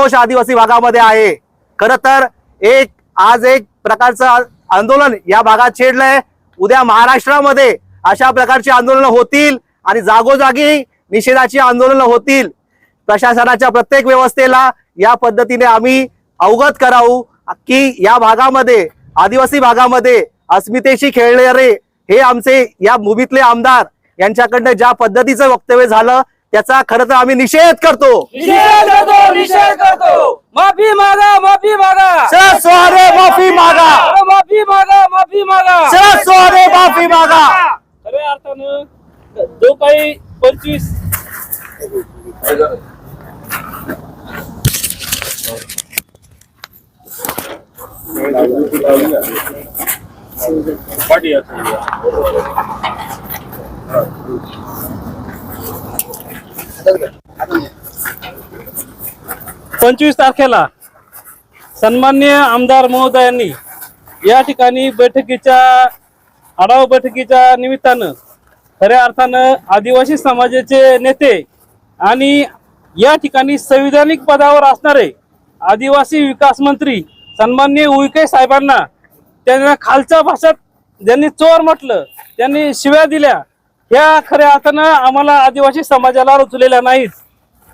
जल्लोष आदिवासी भागामध्ये आहे. खर तर एक आज एक प्रकारचं आंदोलन या भागात छेडलंय. उद्या महाराष्ट्रामध्ये अशा प्रकारची आंदोलनं होतील आणि जागोजागी निषेधाची आंदोलनं होतील. प्रशासनाच्या प्रत्येक व्यवस्थेला या पद्धतीने आम्ही अवगत करावू की या भागामध्ये आदिवासी भागामध्ये अस्मितेशी खेळणारे हे आमचे या भूमीतले आमदार यांच्याकडनं ज्या पद्धतीचं वक्तव्य झालं त्याचा खरं तर आम्ही निषेध करतो. निषेध करतो माफी मागा माफी मागा. सर सोरे माफी मागा. अरे माफी मागा माफी मागा. सर सोरे माफी मागा. खऱ्या अर्थानं जो काही पंचवीस पंचवीस तारखेला सन्मान्य आमदार महोदयांनी या ठिकाणी बैठकीच्या आढावा बैठकीच्या निमित्तानं खऱ्या अर्थानं आदिवासी समाजाचे नेते आणि या ठिकाणी संविधानिक पदावर असणारे आदिवासी विकास मंत्री सन्मान्य उईके साहेबांना त्यांना खालच्या भाषेत ज्यांनी चोर म्हटलं त्यांनी शिव्या दिल्या. या खऱ्या अर्थानं आम्हाला आदिवासी समाजाला रुचलेल्या नाहीत.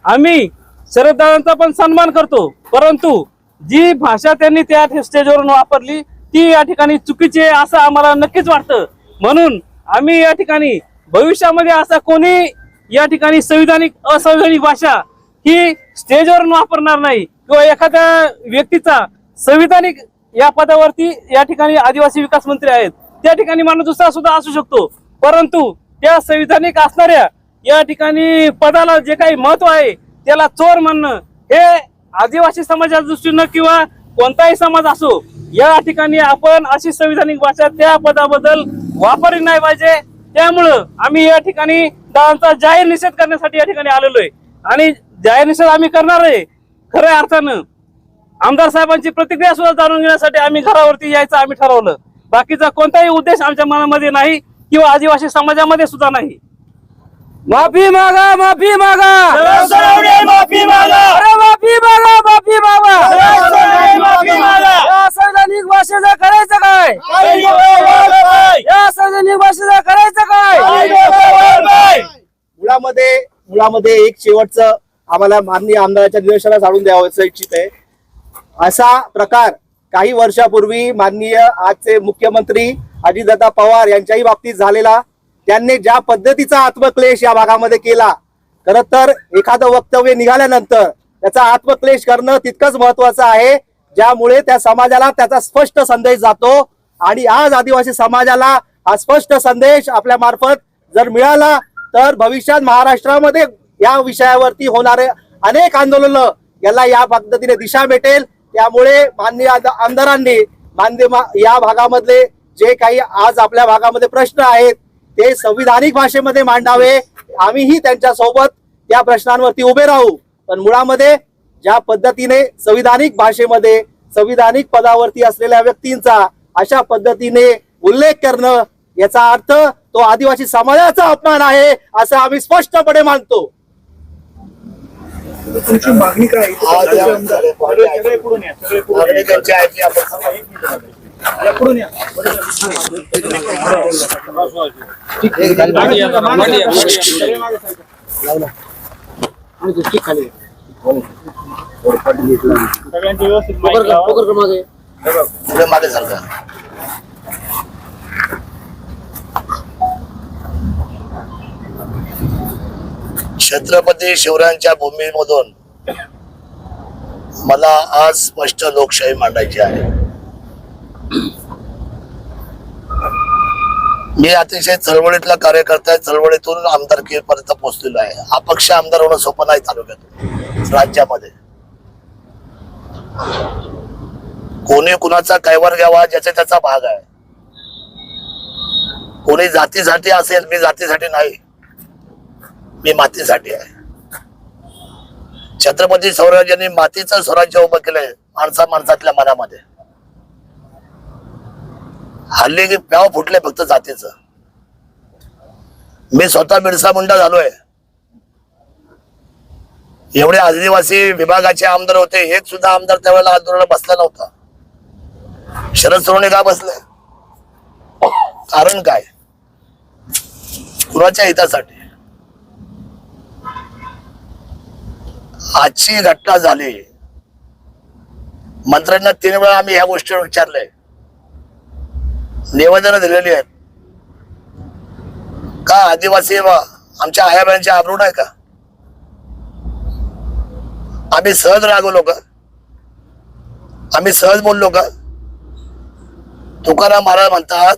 आम्ही शरददादांचा पण सन्मान करतो. परंतु जी भाषा त्यांनी त्या स्टेजवरून वापरली ती या ठिकाणी चुकीची आहे असं आम्हाला नक्कीच वाटतं. म्हणून आम्ही या ठिकाणी भविष्यामध्ये असा कोणी या ठिकाणी संविधानिक असंविधानिक भाषा ही स्टेजवरून वापरणार नाही किंवा एखाद्या व्यक्तीचा संविधानिक या पदावरती या ठिकाणी आदिवासी विकास मंत्री आहेत. त्या ठिकाणी माणूस दुसरा सुद्धा असू शकतो. परंतु त्या संविधानिक असणाऱ्या या ठिकाणी पदाला जे काही महत्त्व आहे त्याला चोर म्हणणं हे आदिवासी समाजाच्या दृष्टीनं किंवा कोणताही समाज असो या ठिकाणी आपण अशी संविधानिक भाषा त्या पदाबद्दल वापरली नाही पाहिजे. त्यामुळं आम्ही या ठिकाणी दादांचा जाहीर निषेध करण्यासाठी या ठिकाणी आलेलो आहे. आणि जाहीर निषेध आम्ही करणार आहे खऱ्या अर्थानं. आमदार साहेबांची प्रतिक्रिया सुद्धा जाणून घेण्यासाठी आम्ही घरावरती यायचं आम्ही ठरवलं. बाकीचा कोणताही उद्देश आमच्या मनामध्ये नाही. किंवा आदिवासी समाजामध्ये सुद्धा नाही. माफी मागा माफी मागा. माफी मागा. अरे माफी मागा माफी मागा. माफी मागा. या संविधानिक भाषेचं करायचं काय? या संविधानिक भाषेचं करायचं काय? मुळामध्ये मुळामध्ये एक शेवटचं आम्हाला माननीय आमदाराच्या निदर्शनास आणून द्यावं इच्छित आहे. असा प्रकार काही वर्षापूर्वी माननीय आजचे मुख्यमंत्री अजितदादा पवार यांच्याही बाबतीत झालेला त्यांनी ज्या पद्धतीचा आत्मक्लेश या भागामध्ये केला खर तर एखादं वक्तव्य निघाल्यानंतर त्याचा आत्मक्लेश करणं तितकंच महत्वाचं आहे ज्यामुळे त्या समाजाला त्याचा स्पष्ट संदेश जातो आणि आज आदिवासी समाजाला हा स्पष्ट संदेश आपल्या मार्फत जर मिळाला तर भविष्यात महाराष्ट्रामध्ये या विषयावरती होणारे अनेक आंदोलन याला या पद्धतीने दिशा भेटेल. त्यामुळे माननीय आमदारांनी मान्य या भागामधले जे काही आज आपल्या भागामध्ये प्रश्न आहेत ते संविधानिक भाषेमध्ये मांडावे. आम्हीही त्यांच्यासोबत या प्रश्नांवरती उभे राहू. पण मुळामध्ये ज्या पद्धतीने संविधानिक भाषेमध्ये संविधानिक पदावरती असलेल्या व्यक्तींचा अशा पद्धतीने उल्लेख करणं याचा अर्थ तो आदिवासी समाजाचा अपमान आहे असं आम्ही स्पष्टपणे मानतो. तुमची मागणी काय या पुढून. सगळे मागे सरका. सगळ्यांची व्यवस्थित माहिती लावा. पुढे छत्रपती शिवरायांच्या भूमीमधून मला आज स्पष्ट लोकशाही मांडायची आहे. मी अतिशय चळवळीतला कार्यकर्ता आहे चळवळीतून आमदारकीपर्यंत पोहोचलेलो आहे. अपक्ष आमदार होणं सोपं नाही तालुक्यात राज्यामध्ये. कोणी कुणाचा कैवर घ्यावा ज्याचा त्याचा भाग आहे. कोणी जातीसाठी असेल मी जातीसाठी नाही. मी मातीसाठी आहे. छत्रपती स्वराज्यांनी मातीचं स्वराज्य उभं केलंय माणसा माणसातल्या मनामध्ये. हल्ली की प्याव फुटले फक्त जातीचं. मी स्वतः बिरसा मुंडा झालोय. एवढे आदिवासी विभागाचे आमदार होते एक सुद्धा आमदार त्यावेळेला आंदोलन बसला नव्हता. शरद सोनवणे का बसले? कारण काय? कुणाच्या हितासाठी? आजची घटना झाली. मंत्र्यांना तीन वेळा आम्ही ह्या गोष्टीवर विचारलंय. निवेदन दिलेली आहेत. का आदिवासी आमच्या आयाबाईंचे बहिणीची आहे का? आम्ही सहज रागवलो का? आम्ही सहज बोललो का? तुकाराम महाराज म्हणतात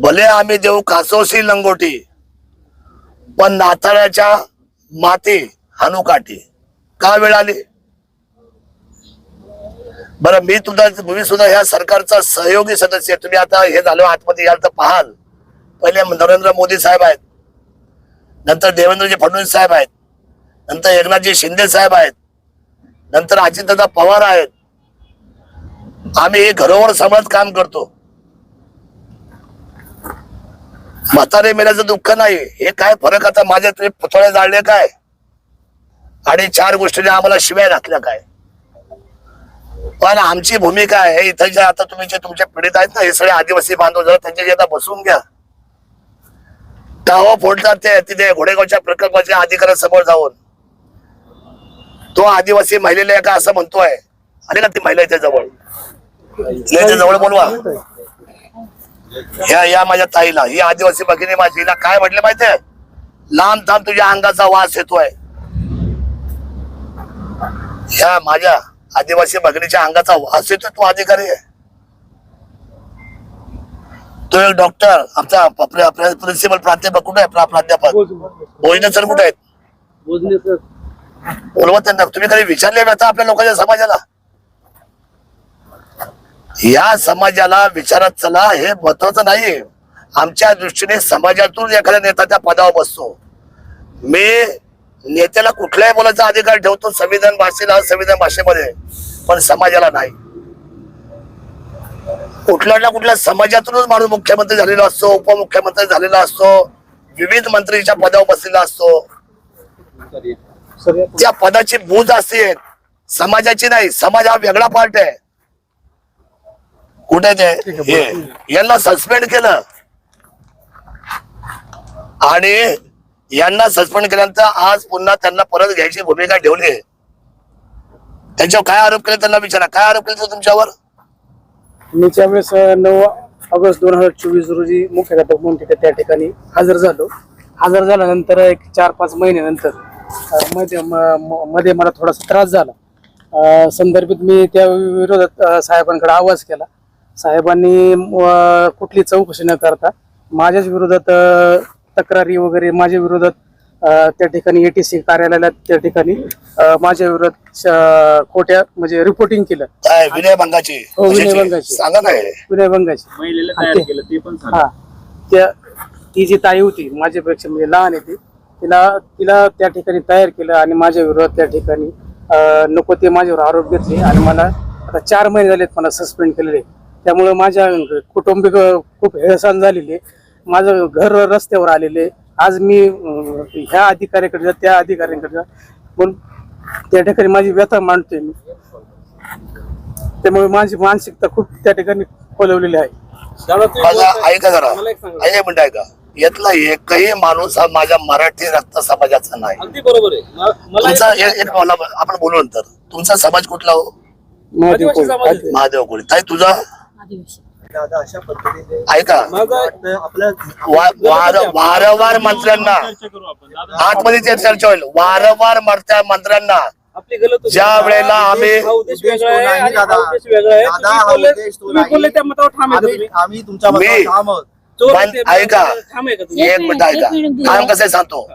भले आम्ही देऊ कासोशी लंगोटी पण नाताळ्याच्या माती हनुकाटे का वेळ आली? बरं मी तुझा मी सुद्धा ह्या सरकारचा सहयोगी सदस्य तुम्ही आता हे झालं आतमध्ये याल तर पाहाल. पहिले नरेंद्र मोदी साहेब आहेत. नंतर देवेंद्रजी फडणवीस साहेब आहेत. नंतर एकनाथजी शिंदे साहेब आहेत. नंतर अजितदादा पवार आहेत. आम्ही हे घरोवर समाज काम करतो. म्हातारे मेल्याचं दुःख नाही. हे काय फरक आता माझ्या तुम्ही पुतळे जाळले काय? आणि चार गोष्टीने आम्हाला शिव्या घातल्या काय? पण आमची भूमिका आहे इथं जे आता तुम्ही जे तुमच्या पिढीत आहेत ना हे सगळे आदिवासी बांधव जरा त्यांच्या आता बसून घ्या. टावा फोडतात ते तिथे घोडेगावच्या प्रकल्पाच्या अधिकाऱ्यासमोर जाऊन. तो आदिवासी महिलेला आहे का असं म्हणतोय. अरे का ती महिला इथे जवळ? याच्या इथे जवळ बोलवा. ह्या या माझ्या ताईला. ही आदिवासी भगिनी माझी. काय म्हटलं माहितीये? लांब थांब तुझ्या अंगाचा वास येतोय. ह्या माझ्या आदिवासी भगिनीच्या अंगाचा वास येतोय तो अधिकारी आहे. तो एक डॉक्टर आमचा आपल्या प्रिन्सिपल प्राध्यापक कुठे आहे? प्रा- प्राध्यापक. भोजने सर कुठे आहेत? बोलवा त्यांना. तुम्ही कधी विचारले आता आपल्या लोकांच्या समाजाला? या समाजाला विचारत चला हे महत्वाचं नाही आमच्या दृष्टीने समाजातून एखादा नेता त्या पदावर बसतो. मी नेत्याला कुठल्याही बोलायचा अधिकार ठेवतो संविधान भाषेला संविधान भाषेमध्ये. पण समाजाला नाही. कुठल्या ना कुठल्या समाजातूनच माणूस मुख्यमंत्री झालेला असतो उपमुख्यमंत्री झालेला असतो विविध मंत्रीच्या पदावर बसलेला असतो. त्या पदाची बूज असते समाजाची नाही समाज हा वेगळा पार्ट आहे. कुठे ते? हे यांना सस्पेंड केलं. आणि यांना सस्पेंड केल्यानंतर आज पुन्हा त्यांना परत घ्यायची भूमिका ठेवली त्यांच्यावर काय आरोप केले त्यांना विचारा. काय आरोप केले तुमच्यावर? मी त्यावेळेस अ, नऊ ऑगस्ट दोन हजार चोवीस रोजी मुख्याध्यापक म्हणून तिथे त्या ठिकाणी हजर झालो. हजर झाल्यानंतर एक चार पाच महिन्यानंतर अ, मध्ये म- म- मध्ये मला थोडासा त्रास झाला. अ, संदर्भित मी त्या विरोधात अ, साहेबांकडे आवाज केला. साहेबांनी कुठली चौकशी न करता माझ्याच विरोधात अ, तक्रारी वगैरे माझ्या विरोधात त्या ठिकाणी एटीसी कार्यालयाला त्या ठिकाणी माझ्या विरोधात खोट्या म्हणजे रिपोर्टिंग केलं. काय विनयभंगाची हो? विनयभंगाची. सांगा विनयभंगाची महिलेला तयार ते- केलं ते पण सांग. हा. त्या ती जी ताई होती माझ्यापेक्षा म्हणजे लहान आहे ती तिला तिला त्या ठिकाणी तयार केलं आणि माझ्या विरोधात त्या ठिकाणी अं, नको ते माझ्यावर आरोप घेतले आणि मला आता चार महिने झालेत मला सस्पेंड केलेले. त्यामुळे माझ्या कुटुंबिक अं, खूप हेळसांड झालेली आहे. माझं घर रस्त्यावर आलेले. आज मी ह्या अधिकाऱ्याकडे जा त्या अधिकाऱ्यांकडे जा. म्हणून त्या ठिकाणी माझी व्यथा मांडतोय मी. त्यामुळे माझी मानसिकता खूप त्या ठिकाणी खोलवलेली आहे. माझा. ऐका जरा. मला एक सांगा. ऐका मिनिट ऐका. यातला एकही माणूस हा माझ्या मराठी रक्त समाजाचा नाही. अगदी बरोबर आहे. म- मला तुमचा एक- एक- एक मला आपण बोलू नंतर. तुमचा समाज कुठला हो. महादेव कोळी ताई तुझा? दादा अशा पद्धतीने ऐका आपल्या वार- वारंवार मंत्र्यांना. आतमध्ये ते चर्चा होईल वारंवार मंत्र्या मंत्र्यांना. आपली गलत होती. ज्या वेळेला आम्ही- हा उद्देश उद्देश वेगळा तो आहे नाही आणि हा दादा. उद्देश वेगळा आहे. दादा, तुम्ही हा बोलले उद्देश तो तुम्ही नाही. बोलले त्या मतावर ठाम आहे का आम्ही तुम्ही. आम्ही तुमच्या मी- मतावर ठाम आहोत. चोर पण आहे ते, ऐका. ठाम आहे का तुम्ही? एक मिनिट ऐका. कारण कसं आहे सांगतो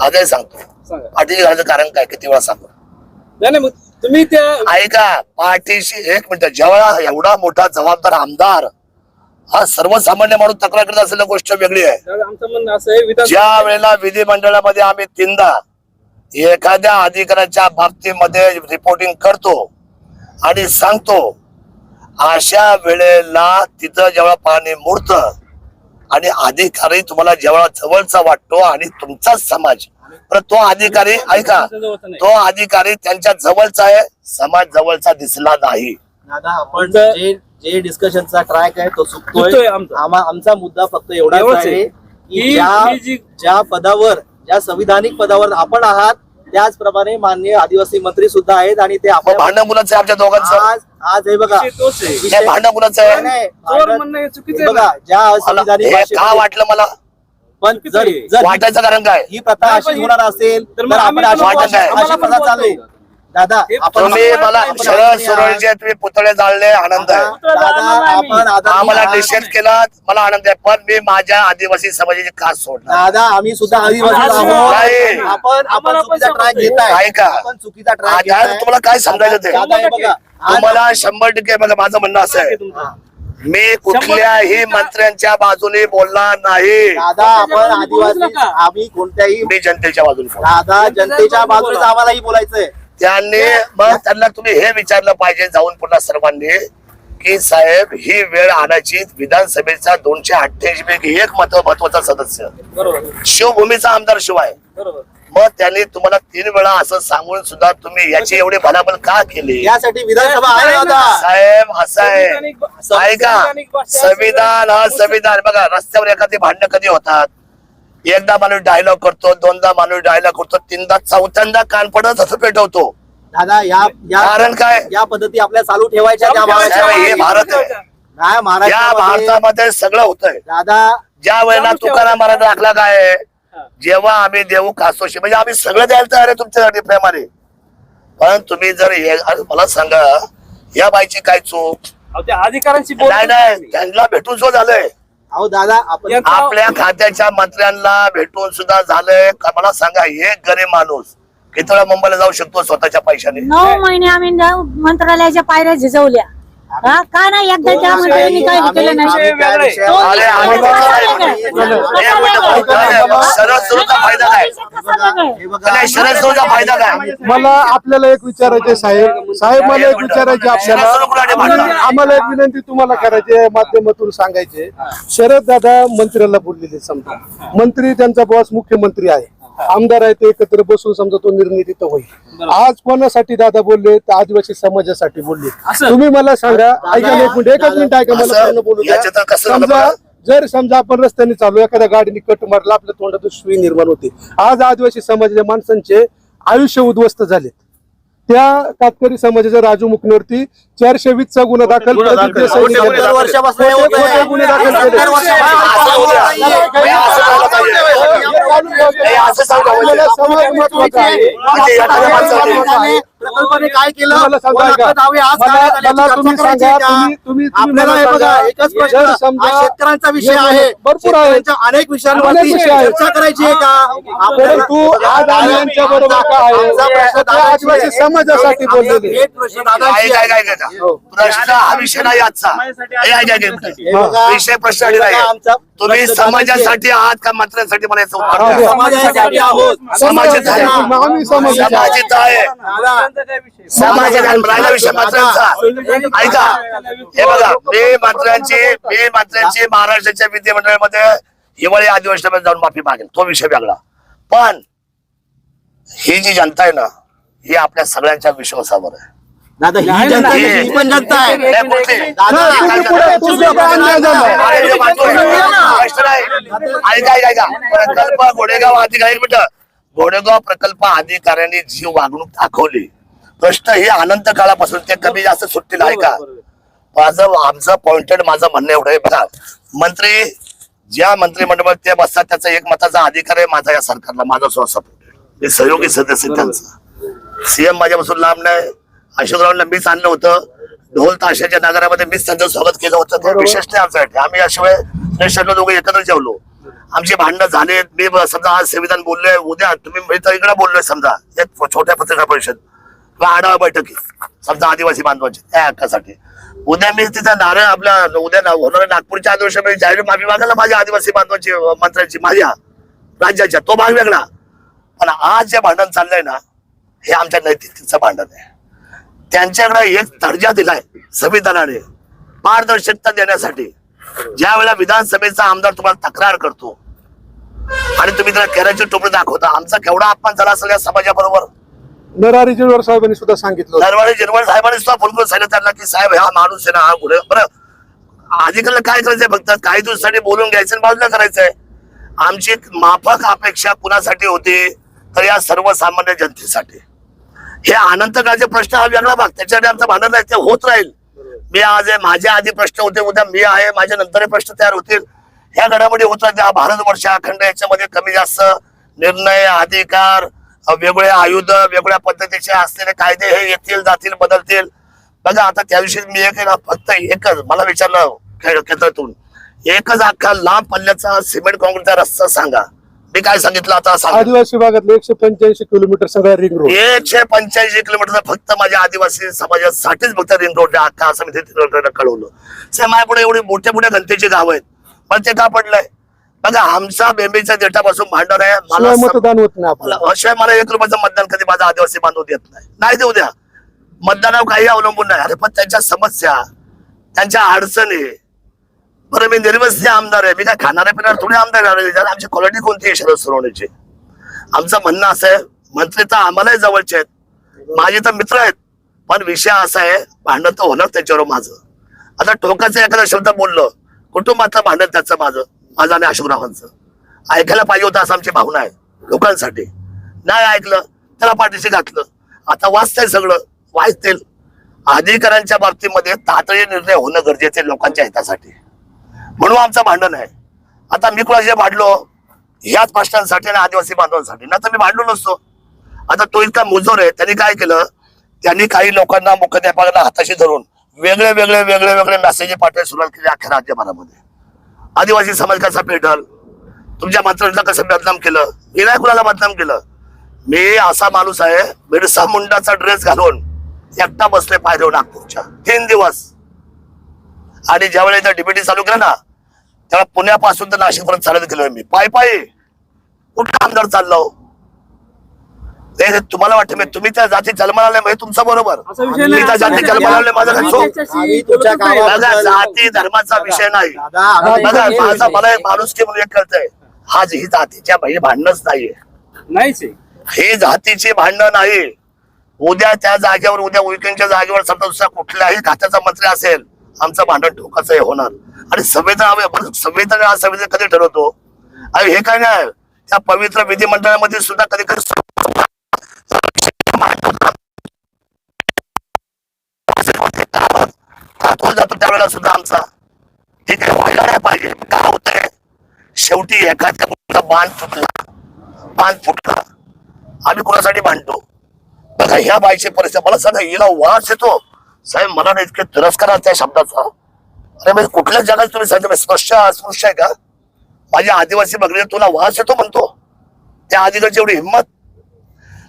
आजही सांगतो. सांगा. घालायचं कारण काय? किती वेळा सांगतो नाही नाही, मग तुम्ही त्या ऐका पाठीशी एक मिनिट जेव्हा एवढा मोठा जबाबदार आमदार हा सर्वसामान्य माणूस तक्रार करत असलेली गोष्ट वेगळी आहे. दादा, आमचं म्हणणं असं आहे विधान ज्या वेळेला विधिमंडळामध्ये आम्ही तीनदा एखाद्या अधिकाऱ्याच्या बाबतीमध्ये रिपोर्टिंग करतो आणि सांगतो अशा वेळेला तिथं जेव्हा पाणी मुरत आणि अधिकारी तुम्हाला जेव्हा जवळचा वाटतो आणि तुमचाच समाज पण तो अधिकारी ऐका तो अधिकारी त्यांच्या जवळचा आहे समाज जवळचा दिसला नाही. दादा आपण जे जे डिस्कशनचा ट्रॅक आहे तो चुकतोय आमचा. आमा- आमचा मुद्दा फक्त एवढाच एवढंच आहे की ज्या ही पदावर ज्या संविधानिक पदावर आपण आहात त्याचप्रमाणे माननीय आदिवासी मंत्री सुद्धा आहेत आणि ते आपल्या भांडण मुलाचं आहे आमच्या दोघांचं. आज आज हे बघा. भांडण मुलाचं नाही, आहे बघा ज्या मला असंविधानिक हे का भाषेमध्ये- वाटलं मला? पण जर. जर वाटायचं कारण काय ही प्रथा अशी होणार असेल तर मग आपण अशी वाटत अशी आहे. अशी आम्हाला प्रथा चालू आहे. दादा आपण तुम्ही मला सोनवणेचे तुम्ही पुतळे जाळले आनंद आहे दादा आपण आदरणीय आम्हाला. निषेध केला मला आनंद आहे पण मी माझ्या आदिवासी समाजाची कास सोडणार दादा आम्ही सुद्धा आदिवासी आहोत. आपण आपण आम्हाला पण चुकीचा ट्रॅक समजतंय. घेताय काय का? आपण चुकीचा ट्रॅक आता तुम्हाला काय समजायचं ते दादा हे बघा आज- तुम्हाला शंभर टक्के बघा माझं म्हणणं असं आहे मी कुठल्याही मंत्र्यांच्या बाजूने बोलणार नाही. दादा आपण आदिवासी. आम्ही कोणत्याही मी जनतेच्या बाजूने. दादा जनतेच्या बाजूने आम्हालाही बोलायचंय. त्यांनी मग त्यांना तुम्ही हे विचारलं पाहिजे जाऊन पुन्हा सर्वांनी की साहेब ही वेळ आणायची विधानसभेचा दोनशे अठ्ठ्याऐंशी पैकी एक महत्त्व महत्त्वाचा सदस्य. बरोबर. शिवभूमीचा आमदार शिवाय. बरोबर. मग त्यांनी तुम्हाला तीन वेळा असं सांगून सुद्धा तुम्ही याची एवढी भलाबल का केली? यासाठी विधानसभा आहे दादा साहेब असं आहे. ऐका संविधान हा संविधान. बघा रस्त्यावर एखादी भांडणं कधी होतात? एकदा माणूस डायलॉग करतो दोनदा माणूस डायलॉग करतो तीनदा चौथ्यांदा कान पडत असं पेटवतो. दादा या या कारण काय? या पद्धती आपल्या चालू ठेवायच्या त्या चालू साहेब, हे महाराष्ट्रामध्ये. भारत आहे. नाही या महाराष्ट्रामध्ये भारतामध्ये सगळं होतंय. दादा ज्या वेळेला तुकाराम महाराज दाखला काय? आहे? जेव्हा आम्ही देऊ कासोशी म्हणजे आम्ही सगळं द्यायला तयार आहे तुमच्यासाठी प्रेमाने पण तुम्ही जर हे मला सांगा या बाईची काय चूक? अहो, त्या अधिकाऱ्यांशी नाही नाही नाही. त्यांना भेटून सुद्धा झालंय. अहो दादा आपण या- आपल्या खात्याच्या मंत्र्यांना भेटून सुद्धा झालंय. का मला सांगा एक गरीब माणूस किती वेळा मुंबईला जाऊ शकतो स्वतःच्या पैशाने? नऊ महिने आम्ही जाऊ मंत्रालयाच्या पायऱ्या झिजवल्या. हा? का नाही? एकदा त्या मंत्र्यांनी काय केलं नाही? अरे, आम्ही कसं वेगळं? कसं वेगळं? शरद सुरूचा फायदा काय कसं वेगळं? हे बघा, नाही, शरद सुरूचा फायदा काय मला आपल्याला एक विचारायचे साहेब. साहेब मला एक विचारायचे आपल्याला? आम्हाला- आम्हाला एक विनंती तुम्हाला करायची आहे, माध्यमातून सांगायचे शरद दादा मंत्र्याला बोललेले समजा. मंत्री त्यांचा बॉस मुख्यमंत्री आहे. आमदार आहे ते एकत्र बसून समजा तो निर्णय तिथं होईल. आज कोणासाठी दादा बोलले? तर आदिवासी समाजासाठी बोलले? तुम्ही मला सांगा. ऐका एक मिनिट एकच मिनिट ऐका मला. बोलू द्या. समजा. जर समजा आपण रस्त्याने चालू एखाद्या गाडीने कट मारला आपल्या तोंडातून सुई निर्माण होते. आज आदिवासी समाजाच्या माणसांचे आयुष्य उद्ध्वस्त झाले त्या कातकरी समाजाच्या राजू मुखनवरती चारशे वीस चा गुन्हा दाखल गुन्हा प्रदीप यांनी- वर्षापासून हे होत खोटे- खोटे आहे. गुन्हे दाखल केले. सत्तर वर्षापासून असं होऊ द्या. हे असं झालं पाहिजे. हे असं सांगा म्हणजे. आपल्याला समाज महत्त्वाचा आहे म्हणजे एखाद्या माणसाने प्रकल्पाने काय केलं तुम्हाला सांगा कोणाकडे का? दावे आज मला- काय झाले? मला याची तुम्ही चर्चा करायची सांगा, आहे का? तुम्ही- तुम्ही- तुम्ही आपल्याला मला हे बघा सांगा. एकच जर प्रश्न समजा- हा शेतकऱ्यांचा विषय आहे भरपूर आहे. शेतकऱ्यांच्या अनेक विषयांवरती अनेक विषय आहेत. चर्चा करायची आहे का आपल्याला- परंतु आज आम्ही यांच्या बरोबर काय आहे? आमचा प्रश्न ते दादांशी आदिवासी आहे. समाजासाठी बोललेले प्रश्न प्रश्न हा विषय नाही आजचा. हे हे विषय प्रश्न हे नाही तुम्ही. समाजासाठी आहात का मंत्र्यांसाठी मला याचं उत्तर हा, द्या. हो. समाजासाठी आहोत. समाजात आहे. समाजाचे विषय? मंत्र्यांचा ऐका. हे बघा मी मंत्र्यांची मी मंत्र्यांची महाराष्ट्राच्या विधिमंडळामध्ये हिवाळी अधिवेशनामध्ये जाऊन माफी मागेल तो विषय वेगळा. पण ही जी जनता आहे ना ही आपल्या सगळ्यांच्या विश्वासावर आहे. दादा ही जनता. ही पण जनता आहे? दादा, तुम्ही पुढे- अन्याय झाला. आहे. प्रकल्प घोडेगाव अधिकारी एक मिनिट घोडेगाव प्रकल्प अधिकाऱ्यांनी जी वागणूक दाखवली. प्रश्न हे अनंत काळापासून ते कमी जास्त सुटतील ऐका. माझं आमचं पॉइंटेड माझं म्हणणं एवढं आहे बघा. मंत्री ज्या मंत्रिमंडळात ते बसतात त्याचा एक मताचा अधिकार आहे माझा या सरकारला माझा मी सहयोगी सदस्य आहे त्यांचा. सीएम माझ्यापासून लांब नाही. अशोकरावांना मीच आणलं होतं. ढोल ताशाच्या नगरामध्ये मीच त्यांचं स्वागत केलं होतं. विशेष नाही आमच्यासाठी. आम्ही याशिवाय नेशनल दोघं एकत्र जेवलो. आमची भांडणं झाले. मी समजा आज संविधान बोललोय उद्या तुम्ही मी तर इकडे बोललोय समजा. एक छोट्या पत्रकार परिषद. किंवा आढावा बैठकी. समजा आदिवासी बांधवांची. त्या हक्कासाठी. उद्या मी तिथं नारळ आपल्या उद्या होणाऱ्या नागपूरच्या अधिवेशनामध्ये जाहीर माफी मागायला माझ्या आदिवासी बांधवांची मंत्र्यांची माझ्या राज्याच्या. तो भाग वेगळा. पण आज जे भांडण चाललंय ना हे आमच्या नैतिकतेचं भांडण आहे. त्यांच्याकडे एक दर्जा दिलाय संविधानाने पारदर्शकता देण्यासाठी. ज्या वेळेला विधानसभेचा आमदार तुम्हाला तक्रार करतो आणि तुम्ही त्याला केराची टोपी दाखवता आमचा केवढा अपमान झाला असेल या समाजाबरोबर. नरारी जिरवर साहेबांनी सुद्धा सांगितलं होतं. दरवाडे जिरवळ साहेबांनी सुद्धा फोन करून सांगितलं त्यांना की साहेब हा माणूस आहे ना हा गुन्हे बरं अधिकाऱ्याला काय करायचंय फक्त? काही दिवसासाठी बोलून घ्यायचं आणि बाजूला करायचंय. आमची एक माफक अपेक्षा कुणासाठी होती? तर या सर्वसामान्य जनतेसाठी. हे अनंत काळचे प्रश्न हा वेगळा भाग. त्याच्यासाठी आमचं भांडण नाही ते होत राहील. मी आज आहे माझ्या आधी प्रश्न होते उद्या मी आहे माझ्या नंतर प्रश्न तयार होतील. ह्या घडामोडी होत राहते हा भारतवर्ष अखंड याच्यामध्ये कमी जास्त निर्णय अधिकार वेगळे आयुध वेगळ्या पद्धतीचे असलेले कायदे हे येतील जातील बदलतील. बघा आता त्याविषयी मी एक ना फक्त एकच मला विचारलं खेळ क्षेत्रातून एकच अख्खा लांब पल्ल्याचा सिमेंट काँक्रीटचा रस्ता सांगा. मी काय सांगितलं आता सांगा. आदिवासी भागातले एकशे पंच्याऐंशी किलोमीटर सगळा रिंग रोड एकशे पंच्याऐंशी किलोमीटर फक्त माझ्या आदिवासी समाजासाठीच फक्त रिंग रोड अख्खा असं मी कळवलं. साहेब माझ्यापुढे एवढी मोठ्या मोठ्या घनतेची गाव आहेत. पण ते का पडलंय? बघा आमचा बेंबीच्या देठापासून भांडण आहे. मला मतदान होत नाही आपलं. शिवाय मला एक रुपयाचं मतदान कधी माझा आदिवासी बांधव देत नाही. नाही देऊ द्या. मतदानावर काही अवलंबून नाही. अरे पण त्यांच्या समस्या त्यांच्या अडचणी बरं मी निर्वस्ती आमदार आहे मी काय खाणारे पिणार थोडे आमदार आहे आमची क्वालिटी कोणती आहे शरद सोनवणेची? आमचं म्हणणं असं आहे मंत्री तर आम्हालाही जवळचे आहेत. माझे तर मित्र आहेत. पण विषय असा आहे भांडण तर होणार त्याच्यावर माझं. आता टोकाचं एखादा शब्द बोललो कुटुंबाचं भांडण त्याचं माझं माझं आणि अशोकरावांचं ऐकायला पाहिजे होतं असं आमची भावना आहे लोकांसाठी. नाही ऐकलं त्याला पाठीशी घातलं. आता वाचतंय सगळं वाचतील. अधिकाऱ्यांच्या बाबतीमध्ये तातडी निर्णय होणं गरजेचं आहे लोकांच्या हितासाठी. म्हणून आमचं भांडण आहे. आता मी कुणाशी भांडलो? ह्याच प्रश्नांसाठी आणि आदिवासी बांधवांसाठी. ना तर मी भांडलो नसतो. आता तो इतका मुजोर आहे. त्यांनी काय केलं? त्यांनी काही लोकांना मुख्याध्यापकांना हाताशी धरून वेगळे वेगळे वेगळे वेगळे मेसेज पाठवायला सुरुवात केली अख्ख्या राज्यभरामध्ये. आदिवासी समाज कसा पेटल. तुमच्या मंत्र्यांचा कसं बदनाम केलं? मी नाही कुणाला बदनाम केलं? मी असा माणूस आहे बिरसा मुंडाचा ड्रेस घालून एकटा बसले पायदेव नागपूरच्या. तीन दिवस. आणि ज्यावेळेला इथं चालू केलं ना तेव्हा पुण्यापासून तर नाशिक पर्यंत चालत गेलोय मी. पायी पायी. कुठं आमदार चाललो ते तुम्हाला वाटतं मी तुम्ही त्या जाती जन्माला म्हणजे तुमचं बरोबर. मी. त्या जाती जन्माला माझं काय जाती धर्माचा विषय नाही. बघा माझा मला एक माणूस की म्हणून एक कळतंय. हा ही जातीच्या भाई भांडणच नाहीये. ही जातीची भांडण नाही. उद्या त्या जागेवर उद्या विकेंडच्या जागेवर समजा दुसरा कुठल्याही खात्याचा मंत्री असेल आमचं भांडण टोकाचं हे होणार. आणि संविधान आम्ही- संविधान हा संविधान कधी ठरवतो? आणि हे काय नाही. त्या पवित्र विधिमंडळामध्ये सुद्धा कधी कधी जातो त्यावेळेला सुद्धा आमचा. हे काय व्हायला नाही पाहिजे. काय आहे शेवटी एखाद्या मुलाचा बांध फुटला. बांध फुटला. आम्ही कोणासाठी मांडतो बघा ह्या बाईची परिस्थिती मला सांगा हिला वास येतो. साहेब मला ना इतके तिरस्कार त्या शब्दाचा. अरे म्हणजे कुठल्या जगात तुम्ही सांगता स्पर्श अस्पृश्य आहे का? माझ्या आदिवासी बघले तुला वास येतो म्हणतो. त्या अधिकाची एवढी हिंमत.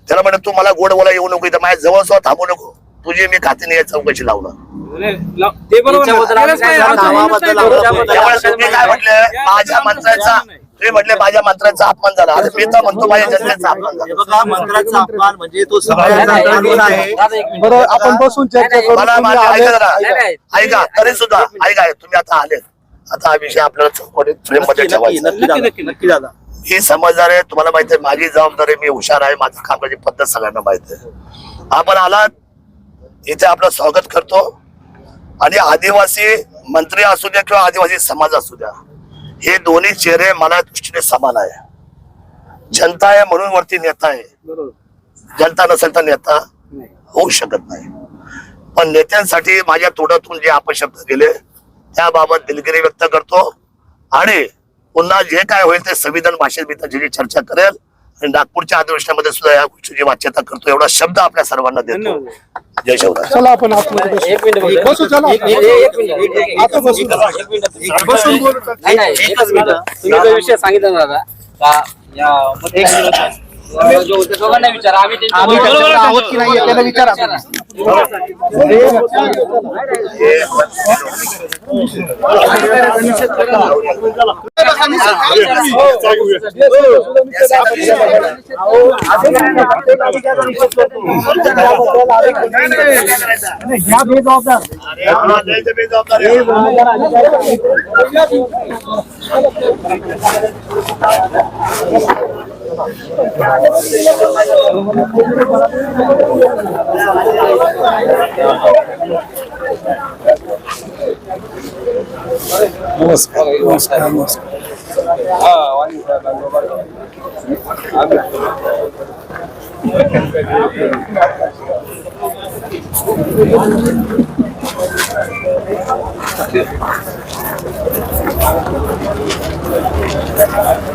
त्याला म्हणे तू मला गोड बोला येऊ नको इथं माझ्या जवळ सुद्धा थांबू नको. तुझी मी खात्याने या चौकशी लावणार नाही, ला- ते त्यामुळे तुम्ही काय म्हटलं? माझ्या मंत्र्याचा तुम्ही म्हटले माझ्या मंत्र्याचा अपमान झाला. अरे मी तर म्हणतो माझ्या जनतेचा अपमान हे झाला बघा मंत्र्याचा अपमान म्हणजे तो समाजाचा कानून आहे. बरं आपण बसून चर्चा करू. मला तुम्ही माझं आले- ऐका जरा ऐका तरी सुद्धा ऐका तुम्ही आता आले. आता हा विषय आपल्याला चौकटीत फ्रेममध्ये नक्की ठेवायचा. नक्की दादा, नक्की, नक्की दादा. ही समजदार आहे तुम्हाला माहिती आहे माझी जबाबदारी मी हुशार आहे माझं काम करायची पद्धत सगळ्यांना माहिती आहे. आपण आलात इथे आपलं स्वागत करतो. आणि आदिवासी मंत्री असू द्या किंवा आदिवासी समाज असू द्या हे दोन्ही चेहरे मला दृष्टीने समान आहे. जनता आहे म्हणून वरती नेता आहे. जनता नसेल तर नेता. होऊ शकत नाही. पण नेत्यांसाठी माझ्या तोंडातून जे अपशब्द गेले त्याबाबत दिलगिरी व्यक्त करतो. आणि पुन्हा जे काय होईल ते संविधान भाषेत मी त्याची चर्चा करेल. आणि नागपूरच्या अधिवेशनामध्ये सुद्धा या गोष्टीची वाच्यता करतो. एवढा शब्द आपल्या सर्वांना देतो. जय शिवराय चला आपण आतमध्ये बसू. एक मिनिट बोलतो. बसू चला एक मिनिट, एक मिनिट, एक मिनिट. आता बसू एक मिनिट. बसून बोलू चला. नाही, नाही, एकच मिनिट. तुम्ही जो विषय सांगितला ना दादा का या मध्ये जो होते दोघांना विचारा आम्ही त्यांच्या आम्ही बरोबर त्याच्यावर आहोत आहोत की नाही त्याला विचारा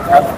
विचारा.